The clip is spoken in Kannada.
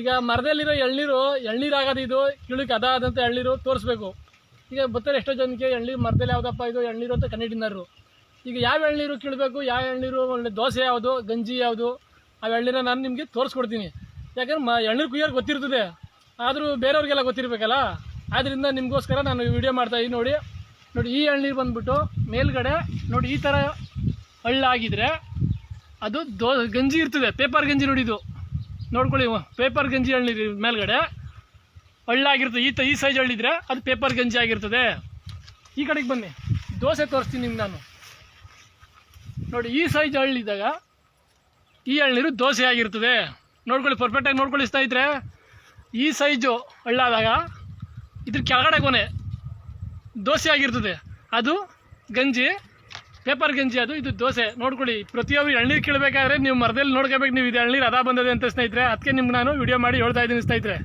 ಈಗ ಮರದಲ್ಲಿರೋ ಎಳ್ನೀರು ಎಳ್ನೀರು ಆಗೋದು ಇದು ಕೀಳಕ್ಕೆ ಅದ ಆದಂತ ಎಳ್ನೀರು ತೋರಿಸ್ಬೇಕು. ಈಗ ಬರ್ತಾರೆ ಎಷ್ಟೋ ಜನಕ್ಕೆ ಎಳ್ನೀರು ಮರದಲ್ಲಿ ಯಾವುದಪ್ಪ ಇದು ಎಳ್ನೀರು ಅಂತ ಕಣ್ಣಿಟ್ಟಿದ್ದಾರೆ ಈಗ ಯಾವ ಎಳ್ನೀರು ಕೀಳಬೇಕು, ಯಾವ ಎಳ್ನೀರು ಒಳ್ಳೆ ದೋಸೆ ಯಾವುದು, ಗಂಜಿ ಯಾವುದು, ಆ ಎಳ್ನೀರ ನಾನು ನಿಮಗೆ ತೋರಿಸ್ಕೊಡ್ತೀನಿ. ಯಾಕಂದ್ರೆ ಮ, ಎಳ್ನೀರು ಕುಯ್ಯೋರು ಗೊತ್ತಿರ್ತದೆ. ಆದರೂ ಬೇರೆಯವ್ರಿಗೆಲ್ಲ ಗೊತ್ತಿರಬೇಕಲ್ಲ? ಆದ್ದರಿಂದ ನಿಮಗೋಸ್ಕರ ನಾನು ವಿಡಿಯೋ ಮಾಡ್ತಾ ಇದ್ದೀನಿ ನೋಡಿ. ನೋಡಿ, ಈ ಎಳ್ನೀರು ಬಂದ್ಬಿಟ್ಟು ಮೇಲ್ಗಡೆ, ನೋಡಿ, ಈ ಥರ ಹಳ್ಳಾಗಿದ್ರೆ ಅದು ದೋ, ಗಂಜಿ ಇರ್ತದೆ. ಪೇಪರ್ ಗಂಜಿ ನೋಡಿದ್ದು ನೋಡ್ಕೊಳ್ಳಿ ಪೇಪರ್ ಗಂಜಿ ಹಳ್ಳಿರಿ ಮೇಲ್ಗಡೆ. ಹಳ್ಳಾಗಿರ್ತದೆ, ಈ ತ, ಈ ಸೈಜ್ ಹಳ್ಳಿದ್ರೆ ಅದು ಪೇಪರ್ ಗಂಜಿ ಆಗಿರ್ತದೆ. ಈ ಕಡೆಗೆ ಬನ್ನಿ, ದೋಸೆ ತೋರಿಸ್ತೀನಿ ನಿಮ್ಗೆ ನಾನು. ನೋಡಿ, ಈ ಸೈಜ್ ಹಳ್ಳಿದಾಗ ಈ ಹಳ್ಳಿರು ದೋಸೆ ಆಗಿರ್ತದೆ. ನೋಡ್ಕೊಳ್ಳಿ ಪರ್ಫೆಕ್ಟಾಗಿ ನೋಡ್ಕೊಳ್ಳಿ ಇದ್ರೆ ಈ ಸೈಜು ಹಳ್ಳಾದಾಗ ಇದ್ರ ಕೆಳಗಡೆ ಕೊನೆ ದೋಸೆ ಆಗಿರ್ತದೆ. ಅದು ಗಂಜಿ ಪೇಪರ್ ಗಂಜಿ ಅದು, ಇದು ದೋಸೆ. ನೋಡ್ಕೊಳ್ಳಿ, ಪ್ರತಿಯೊಬ್ಬರು ಎಳ್ನೀರು ಕೇಳಬೇಕಾದ್ರೆ ನೀವು ಮರದಲ್ಲಿ ನೋಡ್ಕೋಬೇಕು, ನೀವು ಇದು ಎಳ್ನೀರು ಅದ ಬಂದದೆ ಅಂತ ಸ್ನೇಹಿತರೆ, ಅದಕ್ಕೆ ನಿಮ್ಗೆ ನಾನು ವಿಡಿಯೋ ಮಾಡಿ ಹೇಳ್ತಾ ಇದ್ದೀನಿ ಸ್ನೇಹಿತರೆ.